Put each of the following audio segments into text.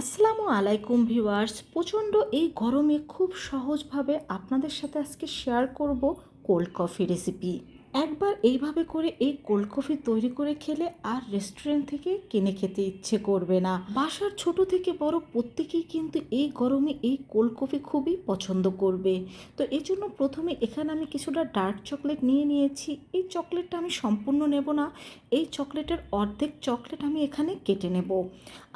আসসালামু আলাইকুম ভিউয়ার্স। প্রচণ্ড এই গরমে খুব সহজভাবে আপনাদের সাথে আজকে শেয়ার করব কোল্ড কফি রেসিপি একবার এইভাবে করে এই কোল্ড কফি তৈরি করে খেলে আর রেস্টুরেন্ট থেকে কিনে খেতে ইচ্ছে করবে না। বাসার ছোট থেকে বড় প্রত্যেকেই কিন্তু এই গরমে এই কোল্ড কফি খুবই পছন্দ করবে। তো এই জন্য প্রথমে এখানে আমি কিছুটা ডার্ক চকলেট নিয়ে নিয়েছি। এই চকলেটটা আমি সম্পূর্ণ নেব না। এই চকলেটের অর্ধেক চকলেট আমি এখানে কেটে নেব।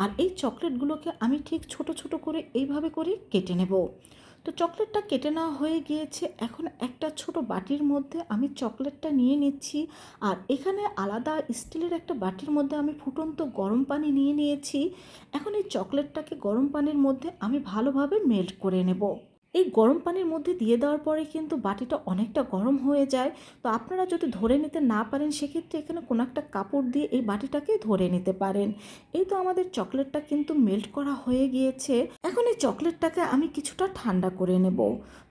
আর এই চকলেটগুলোকে আমি ঠিক ছোট ছোট করে এইভাবে করে কেটে নেব। তো চকলেটটা কেটে নেওয়া হয়ে গিয়েছে। এখন একটা ছোট বাটির মধ্যে আমি চকলেটটা নিয়ে নিচ্ছি। আর এখানে আলাদা স্টিলের একটা বাটির মধ্যে আমি ফুটন্ত গরম পানি নিয়ে নিয়েছি। এখন এই চকলেটটাকে গরম পানির মধ্যে আমি ভালোভাবে মেল্ট করে নেব। এই গরম পানির মধ্যে দিয়ে দেওয়ার পরে কিন্তু বাটিটা অনেকটা গরম হয়ে যায়। তো আপনারা যদি ধরে নিতে না পারেন, সেক্ষেত্রে এখানে কোনো একটা কাপড় দিয়ে এই বাটিটাকে ধরে নিতে পারেন। এই তো আমাদের চকলেটটা কিন্তু মেল্ট করা হয়ে গিয়েছে। এখন এই চকলেটটাকে আমি কিছুটা ঠান্ডা করে নেব।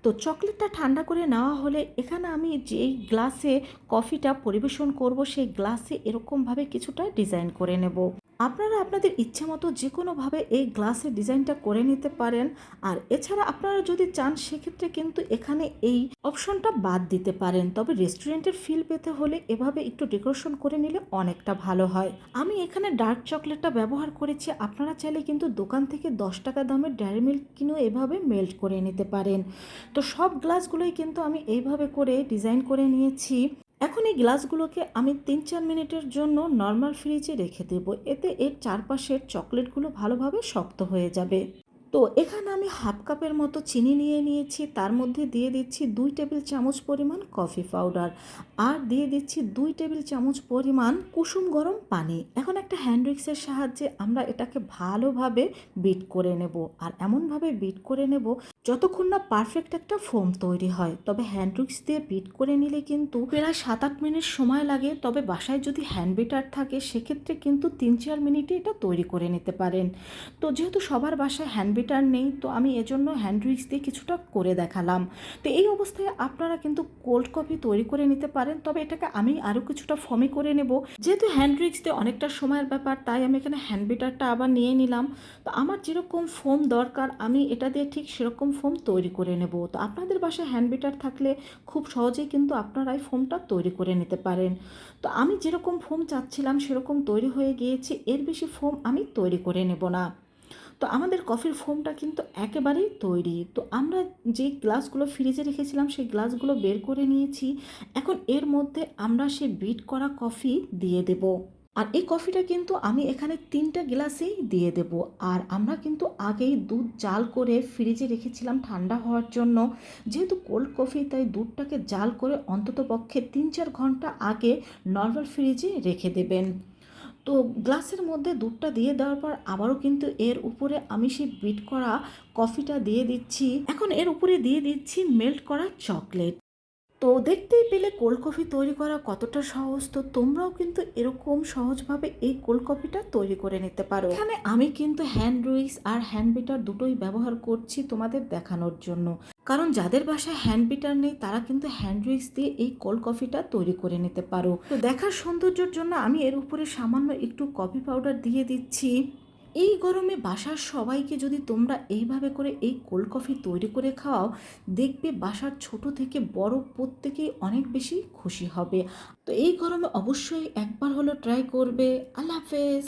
তো চকলেটটা ঠান্ডা করে নেওয়া হলে এখানে আমি যেই গ্লাসে কফিটা পরিবেশন করব, সেই গ্লাসে এরকমভাবে কিছুটা ডিজাইন করে নেব। আপনারা আপনাদের ইচ্ছে মতো যে কোনোভাবে এই গ্লাসের ডিজাইনটা করে নিতে পারেন। আর এছাড়া আপনারা যদি চান, সেক্ষেত্রে কিন্তু এখানে এই অপশনটা বাদ দিতে পারেন। তবে রেস্টুরেন্টের ফিল পেতে হলে এভাবে একটু ডেকোরেশন করে নিলে অনেকটা ভালো হয়। আমি এখানে ডার্ক চকলেটটা ব্যবহার করেছি। আপনারা চাইলে কিন্তু দোকান থেকে দশ টাকা দামের ডেয়ারি মিল্ক কিনেও এভাবে মেল্ট করে নিতে পারেন। তো সব গ্লাসগুলোই কিন্তু আমি এইভাবে করে ডিজাইন করে নিয়েছি। এখন এই গ্লাসগুলোকে আমি তিন চার মিনিটের জন্য নর্মাল ফ্রিজে রেখে দেব। এতে এর চারপাশের চকলেটগুলো ভালোভাবে শক্ত হয়ে যাবে। তো এখানে আমি হাফ কাপের মতো চিনি নিয়ে নিয়েছি, তার মধ্যে দিয়ে দিচ্ছি দুই টেবিল চামচ পরিমাণ কফি পাউডার আর দিয়ে দিচ্ছি দুই টেবিল চামচ পরিমাণ কুসুম গরম পানি। এখন একটা হ্যান্ড উইক্সের সাহায্যে আমরা এটাকে ভালোভাবে বিট করে নেব আর এমনভাবে বিট করে নেব যতক্ষণ না পারফেক্ট একটা ফোম তৈরি হয়। তবে হ্যান্ড উইক্স দিয়ে বিট করে নিলে কিন্তু প্রায় সাত আট মিনিট সময় লাগে, তবে বাসায় যদি হ্যান্ড বিটার থাকে, সেক্ষেত্রে কিন্তু তিন চার মিনিটে এটা তৈরি করে নিতে পারেন। তো যেহেতু সবার বাসায় হ্যান্ড বিটার নেই, তো আমি এজন্য হ্যান্ড উইক্স দিয়ে কিছুটা করে দেখালাম। তো এই অবস্থায় আপনারা কিন্তু কোল্ড কফি তৈরি করে নিতে পারেন, তবে এটাকে আমি আরও কিছুটা ফমি করে নেব। যেহেতু হ্যান্ড উইক্স দিয়ে অনেকটা সময়ের ব্যাপার, তাই আমি এখানে হ্যান্ড বিটারটা আবার নিয়ে নিলাম। তো আমার যেরকম ফোম দরকার, আমি এটা দিয়ে ঠিক সেরকম ফোম তৈরি করে নেব। তো আপনাদের বাসায় হ্যান্ড বিটার থাকলে খুব সহজেই কিন্তু আপনারাই ফোমটা তৈরি করে নিতে পারেন। তো আমি যেরকম ফোম চাচ্ছিলাম, সেরকম তৈরি হয়ে গিয়েছে, এর বেশি ফোম আমি তৈরি করে নেব না। তো আমাদের কফির ফোমটা কিন্তু একেবারেই তৈরি। তো আমরা যে গ্লাসগুলো ফ্রিজে রেখেছিলাম, সেই গ্লাসগুলো বের করে নিয়েছি। এখন এর মধ্যে আমরা সে বিট করা কফি দিয়ে দেব। আর এই কফিটা কিন্তু আমি এখানে তিনটা গ্লাসেই দিয়ে দেব। আর আমরা কিন্তু আগেই দুধ জাল করে ফ্রিজে রেখেছিলাম ঠান্ডা হওয়ার জন্য। যেহেতু কোল্ড কফি তাই দুধটাকে জাল করে অন্তত পক্ষে তিন চার ঘণ্টা আগে নর্মাল ফ্রিজে রেখে দেবেন। তো গ্লাসের মধ্যে দুধটা দিয়ে দেওয়ার পর আবারও কিন্তু এর উপরে আমি সেই বিট করা কফিটা দিয়ে দিচ্ছি। এখন এর উপরে দিয়ে দিচ্ছি মেল্ট করা চকলেট। তো দেখতেই পেলে কোল্ড কফি তৈরি করা কতটা সহজ, তো তোমরাও কিন্তু এরকম সহজভাবে এই কোল্ড কফিটা তৈরি করে নিতে পারো। এখানে আমি কিন্তু হ্যান্ড রুইস আর হ্যান্ড বিটার দুটোই ব্যবহার করছি তোমাদের দেখানোর জন্য। কারণ যাদের বাসায় হ্যান্ড বিটার নেই, তারা কিন্তু হ্যান্ড উইক্স দিয়ে এই কোল্ড কফিটা তৈরি করে নিতে পারো। তো দেখার সৌন্দর্যের জন্য আমি এর উপরে সামান্য একটু কফি পাউডার দিয়ে দিচ্ছি। এই গরমে বাসার সবাইকে যদি তোমরা এইভাবে করে এই কোল্ড কফি তৈরি করে খাওয়াও, দেখবে বাসার ছোট থেকে বড় প্রত্যেকেই অনেক বেশি খুশি হবে। তো এই গরমে অবশ্যই একবার হলো ট্রাই করবে। আল্লাহ হাফেজ!